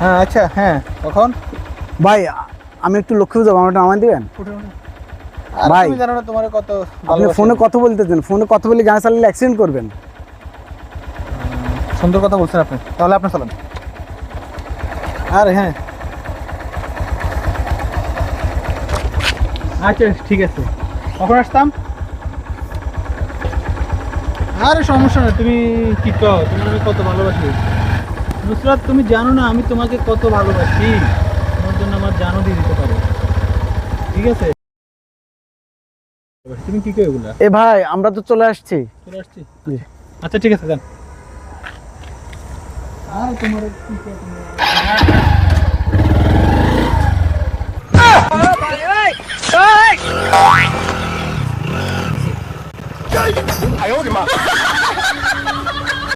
হ্যাঁ আচ্ছা হ্যাঁ। কখন? ভাই আমি একটু লক্ষ্মী যাব আমারটা নামাই দিবেন? ভাই। জানো না তোমার কত আপনি ফোনে। কথা বলতেছেন ফোনে কথা বলে গাড়ি চালালে অ্যাক্সিডেন্ট করবেন। সুন্দর কথা বলছেন আপনি। তাহলে আপনি চলেন। আরে হ্যাঁ। আচ্ছা ঠিক আছে। কখন আসতাম? আরে সমস্যা নেই তুমি কি তোমার আমি কত ভালোবাসি। নুসরাত তুমি জানো না আমি তোমাকে কত ভালোবাসি তোমার জন্য আমার জানও দিয়ে দিতে পারো ঠিক আছে তুমি কি কো এগুলা এ ভাই আমরা তো চলে আসছি চলে আসছি জি। আচ্ছা ঠিক আছে যান আর তোমার কি কো তুমি哎呦我的妈！